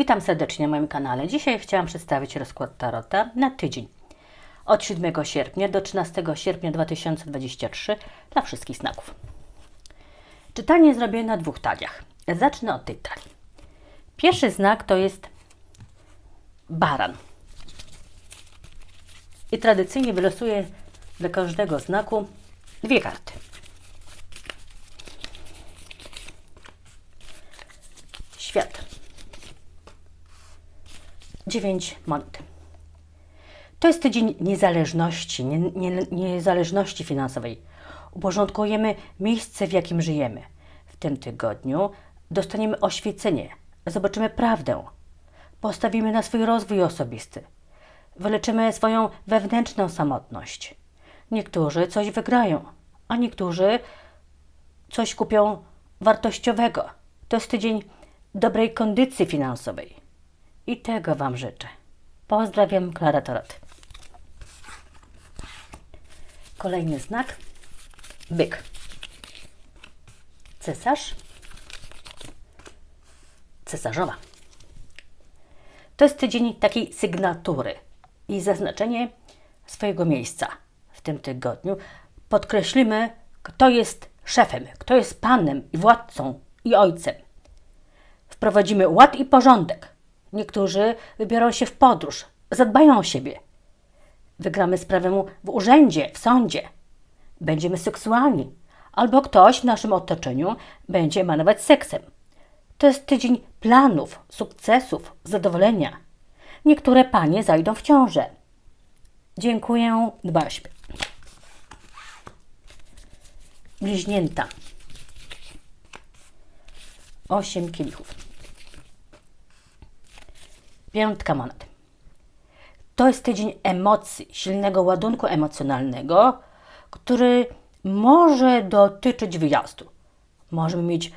Witam serdecznie na moim kanale. Dzisiaj chciałam przedstawić rozkład Tarota na tydzień. Od 7 sierpnia do 13 sierpnia 2023 dla wszystkich znaków. Czytanie zrobię na dwóch taliach. Zacznę od tej talii. Pierwszy znak to jest baran. I tradycyjnie wylosuję dla każdego znaku dwie karty. 9 monet. To jest tydzień niezależności, nie, nie, niezależności finansowej. Uporządkujemy miejsce, w jakim żyjemy. W tym tygodniu dostaniemy oświecenie, zobaczymy prawdę, postawimy na swój rozwój osobisty, wyleczymy swoją wewnętrzną samotność. Niektórzy coś wygrają, a niektórzy coś kupią wartościowego. To jest tydzień dobrej kondycji finansowej. I tego Wam życzę. Pozdrawiam, Klara Torot. Kolejny znak. Byk. Cesarz. Cesarzowa. To jest tydzień takiej sygnatury i zaznaczenie swojego miejsca w tym tygodniu. Podkreślimy, kto jest szefem, kto jest panem i władcą i ojcem. Wprowadzimy ład i porządek. Niektórzy wybiorą się w podróż, zadbają o siebie. Wygramy sprawę w urzędzie, w sądzie. Będziemy seksualni, albo ktoś w naszym otoczeniu będzie emanować seksem. To jest tydzień planów, sukcesów, zadowolenia. Niektóre panie zajdą w ciążę. Dziękuję, dba o siebie. Bliźnięta. Osiem kielichów. Piątka monet. To jest tydzień emocji, silnego ładunku emocjonalnego, który może dotyczyć wyjazdu. Możemy mieć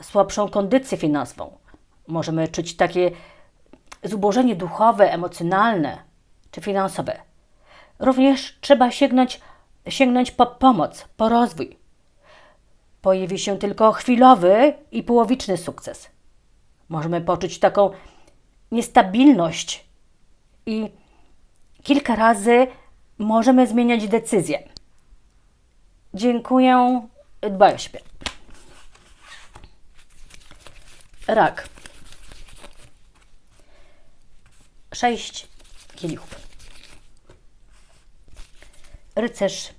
słabszą kondycję finansową. Możemy czuć takie zubożenie duchowe, emocjonalne czy finansowe. Również trzeba sięgnąć, sięgnąć po pomoc, po rozwój. Pojawi się tylko chwilowy i połowiczny sukces. Możemy poczuć taką niestabilność i kilka razy możemy zmieniać decyzję. Dziękuję, dbaj o siebie. Rak. Sześć kielichów. Rycerz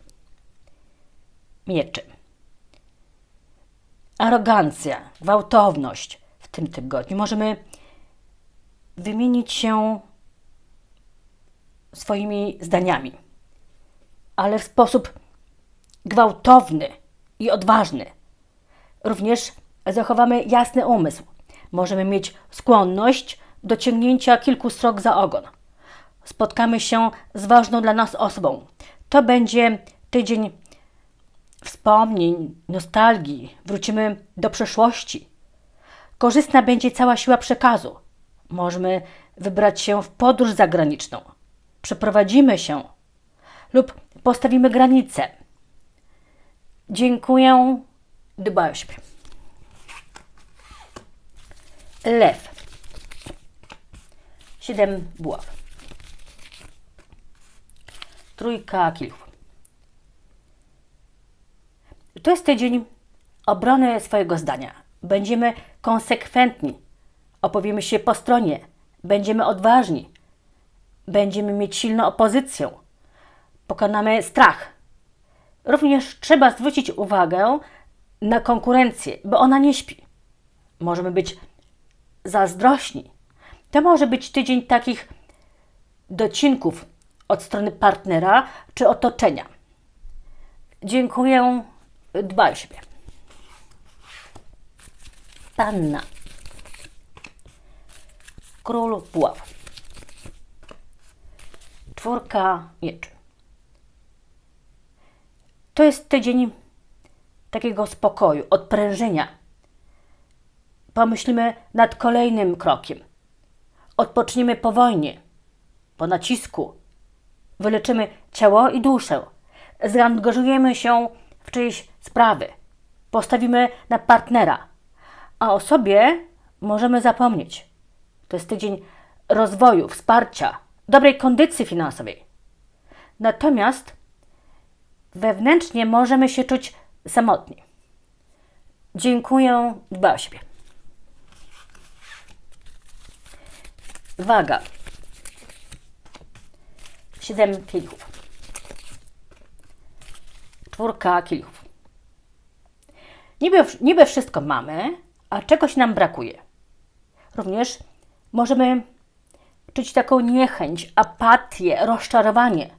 mieczy. Arogancja, gwałtowność w tym tygodniu. Możemy wymienić się swoimi zdaniami, ale w sposób gwałtowny i odważny. Również zachowamy jasny umysł. Możemy mieć skłonność do ciągnięcia kilku strok za ogon. Spotkamy się z ważną dla nas osobą. To będzie tydzień wspomnień, nostalgii. Wrócimy do przeszłości. Korzystna będzie cała siła przekazu. Możemy wybrać się w podróż zagraniczną. Przeprowadzimy się lub postawimy granicę. Dziękuję. Dbaj o siebie. Lew. Siedem buław. Trójka kilków. To jest tydzień obrony swojego zdania. Będziemy konsekwentni. Opowiemy się po stronie. Będziemy odważni. Będziemy mieć silną opozycję. Pokonamy strach. Również trzeba zwrócić uwagę na konkurencję, bo ona nie śpi. Możemy być zazdrośni. To może być tydzień takich docinków od strony partnera czy otoczenia. Dziękuję. Dbaj o siebie. Panna. Król buław. Czwórka mieczy. To jest tydzień takiego spokoju, odprężenia. Pomyślimy nad kolejnym krokiem. Odpoczniemy po wojnie, po nacisku. Wyleczymy ciało i duszę. Zaangażujemy się w czyjeś sprawy. Postawimy na partnera, a o sobie możemy zapomnieć. To jest tydzień rozwoju, wsparcia, dobrej kondycji finansowej. Natomiast wewnętrznie możemy się czuć samotni. Dziękuję, dba o siebie. Waga. Siedem kielichów. Czwórka kielichów. Niby, niby wszystko mamy, a czegoś nam brakuje. Również możemy czuć taką niechęć, apatię, rozczarowanie.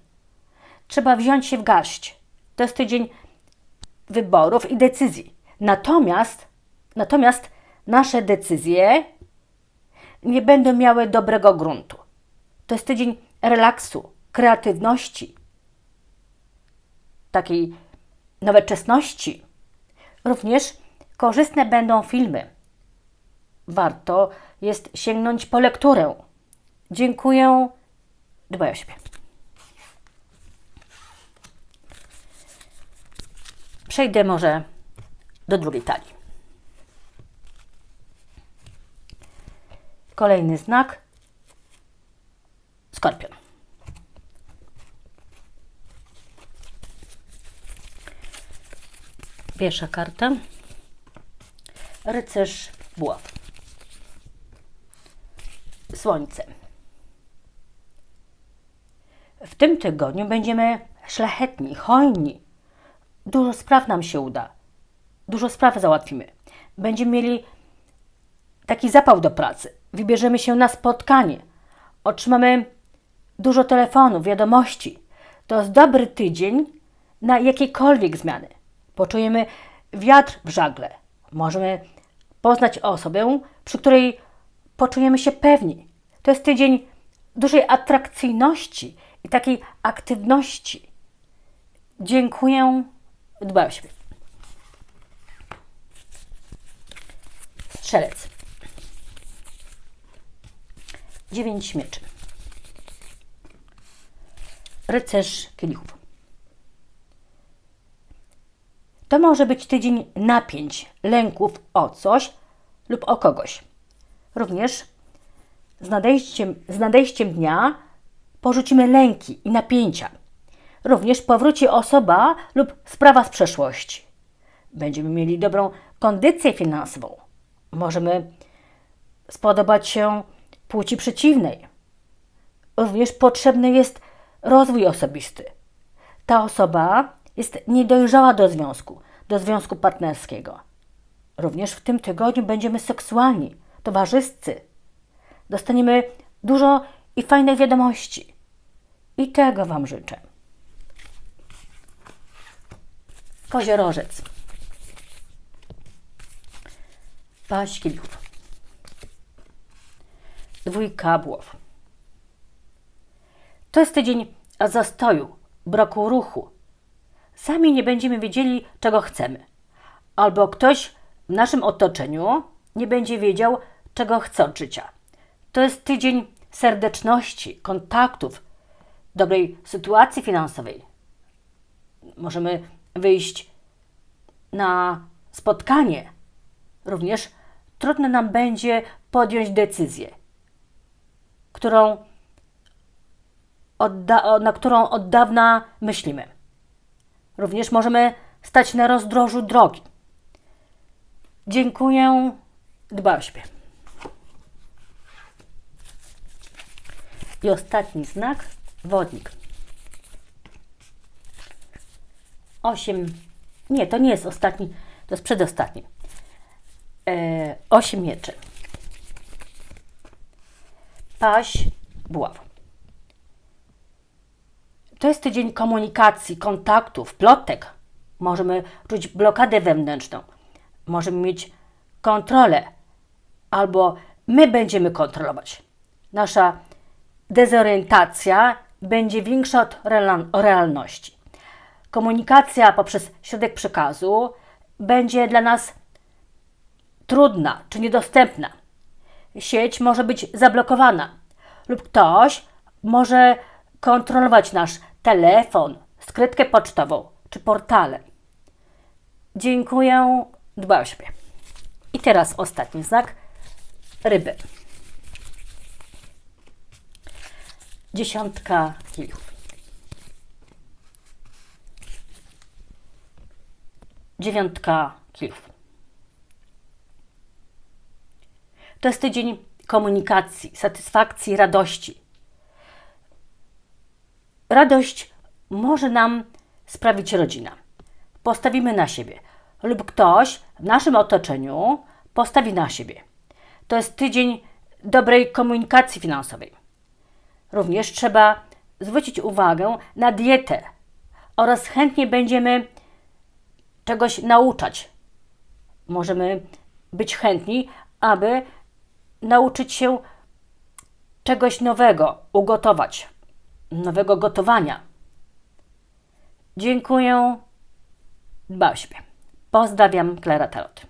Trzeba wziąć się w garść. To jest tydzień wyborów i decyzji. Natomiast, natomiast nasze decyzje nie będą miały dobrego gruntu. To jest tydzień relaksu, kreatywności, takiej nowoczesności. Również korzystne będą filmy. Warto jest sięgnąć po lekturę. Dziękuję. Dbaj o siebie. Przejdę może do drugiej talii. Kolejny znak. Skorpion. Pierwsza karta. Rycerz buław. Słońce. W tym tygodniu będziemy szlachetni, hojni. Dużo spraw nam się uda. Dużo spraw załatwimy. Będziemy mieli taki zapał do pracy. Wybierzemy się na spotkanie. Otrzymamy dużo telefonów, wiadomości. To jest dobry tydzień na jakiekolwiek zmiany. Poczujemy wiatr w żagle. Możemy poznać osobę, przy której poczujemy się pewni. To jest tydzień dużej atrakcyjności i takiej aktywności. Dziękuję. Dbaj o siebie. Strzelec. Dziewięć mieczy. Rycerz kielichów. To może być tydzień napięć, lęków o coś lub o kogoś. Również z nadejściem, z nadejściem dnia porzucimy lęki i napięcia. Również powróci osoba lub sprawa z przeszłości. Będziemy mieli dobrą kondycję finansową. Możemy spodobać się płci przeciwnej. Również potrzebny jest rozwój osobisty. Ta osoba jest niedojrzała do związku, do związku partnerskiego. Również w tym tygodniu będziemy seksualni, towarzyscy. Dostaniemy dużo i fajnych wiadomości. I tego Wam życzę. Koziorożec. Paść kielichów. Dwójka buław. To jest tydzień zastoju, braku ruchu. Sami nie będziemy wiedzieli, czego chcemy. Albo ktoś w naszym otoczeniu nie będzie wiedział, czego chce od życia. To jest tydzień serdeczności, kontaktów, dobrej sytuacji finansowej. Możemy wyjść na spotkanie. Również trudno nam będzie podjąć decyzję, którą na którą od dawna myślimy. Również możemy stać na rozdrożu drogi. Dziękuję. Siebie. I ostatni znak wodnik. Osiem. Nie, to nie jest ostatni, to jest przedostatni. E, mieczy. Paś, buław. To jest tydzień komunikacji, kontaktów, plotek. Możemy czuć blokadę wewnętrzną. Możemy mieć kontrolę. Albo my będziemy kontrolować. Nasza dezorientacja będzie większa od realności. Komunikacja poprzez środek przekazu będzie dla nas trudna czy niedostępna. Sieć może być zablokowana lub ktoś może kontrolować nasz telefon, skrytkę pocztową czy portale. Dziękuję, dbaj o siebie. I teraz ostatni znak ryby. Dziesiątka kielichów. Dziewiątka kielichów. To jest tydzień komunikacji, satysfakcji, radości. Radość może nam sprawić rodzina. Postawimy na siebie, lub ktoś w naszym otoczeniu postawi na siebie. To jest tydzień dobrej komunikacji finansowej. Również trzeba zwrócić uwagę na dietę oraz chętnie będziemy czegoś nauczać. Możemy być chętni, aby nauczyć się czegoś nowego, ugotować, nowego gotowania. Dziękuję. Dbaj o siebie. Pozdrawiam, Klara Tarot.